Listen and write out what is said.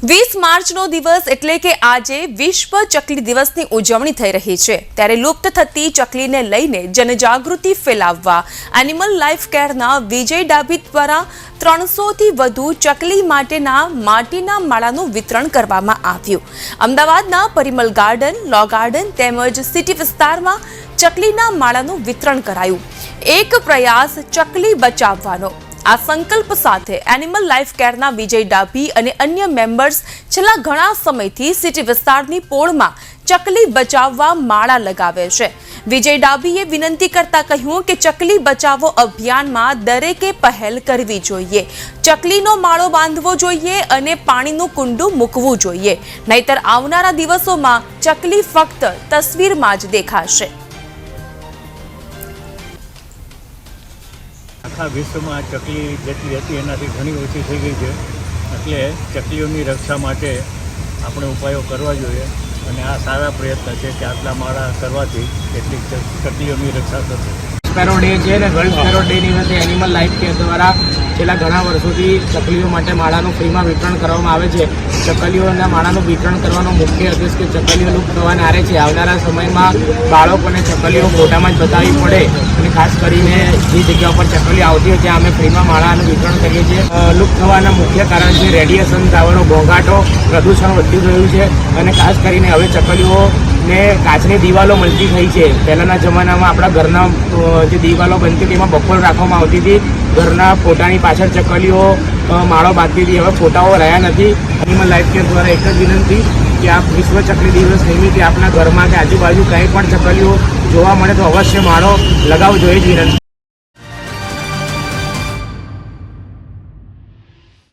વીસ માર્ચનો દિવસ એટલે કે આજે વિશ્વ ચકલી દિવસની ઉજવણી થઈ રહી છે. ત્યારે લુપ્ત થતી ચકલીને લઈને જનજાગૃતિ ફેલાવવા એનિમલ લાઈફ કેરના વિજય ડાભી દ્વારા ત્રણસોથી વધુ ચકલી માટેના માટીના માળાનું વિતરણ કરવામાં આવ્યું. અમદાવાદના પરિમલ ગાર્ડન લો ગાર્ડન તેમજ સિટી વિસ્તારમાં ચકલીના માળાનું વિતરણ કરાયું. એક પ્રયાસ ચકલી બચાવવાનો આ સંકલ્પ સાથે એનિમલ લાઈફ કેરના વિજય ડાભી અને અન્ય મેમ્બર્સ છેલ્લા ઘણા સમયથી સિટી વિસ્તારની પોળમાં ચકલી બચાવવા માળા લગાવે છે. વિજય ડાભીએ વિનંતી કરતા કહ્યું કે ચકલી બચાવો અભિયાનમાં દરેકે પહેલ કરવી જોઈએ. ચકલીનો માળો બાંધવો જોઈએ અને પાણીનું કુંડું મૂકવું જોઈએ. નહીતર આવનારા દિવસોમાં ચકલી ફક્ત તસવીરમાં જ દેખાશે. આખા વિશ્વમાં ચકલી જેટલી હતી એનાથી ઘણી ઓછી થઈ ગઈ છે. એટલે ચકલીઓની રક્ષા માટે આપણે ઉપાયો કરવા જોઈએ અને આ સારા પ્રયત્ન છે કે આટલા માળા કરવાથી કેટલીક ચકલીઓની રક્ષા થશે. સ્પેરો ડે છે અને વર્લ્ડ સ્પેરો ડે નિમિત્તે એનિમલ લાઈફ કેર દ્વારા છેલ્લા ઘણા વર્ષોથી ચકલીઓ માટે માળાનું ફ્રીમાં વિતરણ કરવામાં આવે છે. ચકલીઓના માળાનું વિતરણ કરવાનો મુખ્ય ઉદ્દેશ કે ચકલીઓ લુપ્ત થવાને આરે છે. આવનારા સમયમાં બાળકોને ચકલીઓ ફોટામાં જ બતાવવી પડે અને ખાસ કરીને જે જગ્યા ઉપર ચકલીઓ આવતી હોય ત્યાં અમે ફ્રીમાં માળાનું વિતરણ કરીએ છીએ. લુપ્ત થવાના મુખ્ય કારણ છે રેડિયેશન ટાવરો ઘોંઘાટો, પ્રદૂષણ વધી ગયું છે અને ખાસ કરીને હવે ચકલીઓ ને કાચની દિવાલો મળતી થઈ છે. પહેલાંના જમાનામાં આપણા ઘરના જે દિવાલો બનતી હતી, એમાં બપોર રાખવામાં આવતી હતી. ઘરના ફોટાની પાછળ ચકલીઓ માળો બાંધતી હતી. હવે ફોટાઓ રહ્યા નથી. એનિમલ લાઈફ કેર દ્વારા એક જ વિનંતી કે આપ વિશ્વ ચકલી દિવસ નિમિત્તે આપના ઘરમાં કે આજુબાજુ કંઈ પણ ચકલીઓ જોવા મળે તો અવશ્ય માળો લગાવજો. જોઈએ જ વિનંતી.